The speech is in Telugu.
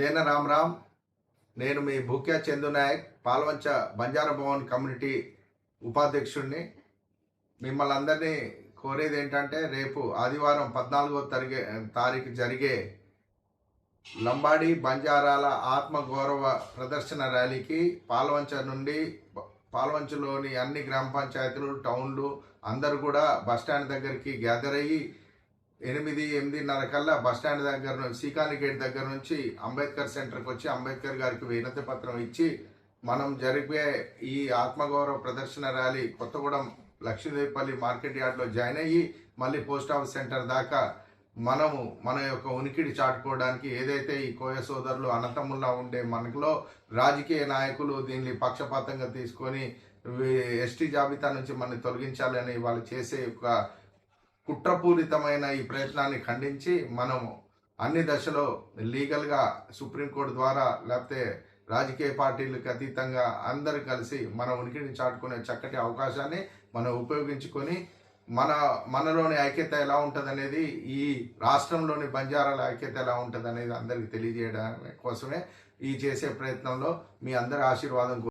సేన రామ్ రామ్ నేను మీ భూక్యా చందు నాయక్ పాల్వంచ బంజారా భవన్ కమ్యూనిటీ ఉపాధ్యక్షుడిని. మిమ్మల్ని అందరినీ కోరేది ఏంటంటే రేపు ఆదివారం పద్నాలుగో తరిగే తారీఖు జరిగే లంబాడి బంజారాల ఆత్మగౌరవ ప్రదర్శన ర్యాలీకి పాల్వంచ నుండి పాల్వంచలోని అన్ని గ్రామ పంచాయతీలు టౌన్లు అందరూ కూడా బస్టాండ్ దగ్గరికి గ్యాదర్ అయ్యి ఎనిమిది ఎనిమిదిన్నర కల్లా బస్టాండ్ దగ్గర నుంచి సీకాని గేట్ దగ్గర నుంచి అంబేద్కర్ సెంటర్కి వచ్చి అంబేద్కర్ గారికి వినతి పత్రం ఇచ్చి మనం జరిపే ఈ ఆత్మగౌరవ ప్రదర్శన ర్యాలీ కొత్తగూడెం లక్ష్మీదేవిపల్లి మార్కెట్ యార్డ్లో జాయిన్ అయ్యి మళ్ళీ పోస్ట్ ఆఫీస్ సెంటర్ దాకా మనము మన యొక్క ఉనికిడి చాటుకోవడానికి ఏదైతే ఈ కోయ సోదరులు అనంతముల్లా ఉండే మనకులో రాజకీయ నాయకులు దీన్ని పక్షపాతంగా తీసుకొని ఎస్టీ జాబితా నుంచి మనల్ని తొలగించాలని వాళ్ళు చేసే ఒక కుట్రపూరితమైన ఈ ప్రయత్నాన్ని ఖండించి మనము అన్ని దశలో లీగల్గా సుప్రీంకోర్టు ద్వారా లేకపోతే రాజకీయ పార్టీలకు అతీతంగా అందరు కలిసి మన ఉనికిని చాటుకునే చక్కటి అవకాశాన్ని మనం ఉపయోగించుకొని మన మనలోని ఐక్యత ఎలా ఉంటుంది అనేది ఈ రాష్ట్రంలోని బంజారాల ఐక్యత ఎలా ఉంటుంది అనేది అందరికి తెలియజేయడం కోసమే ఈ చేసే ప్రయత్నంలో మీ అందరి ఆశీర్వాదం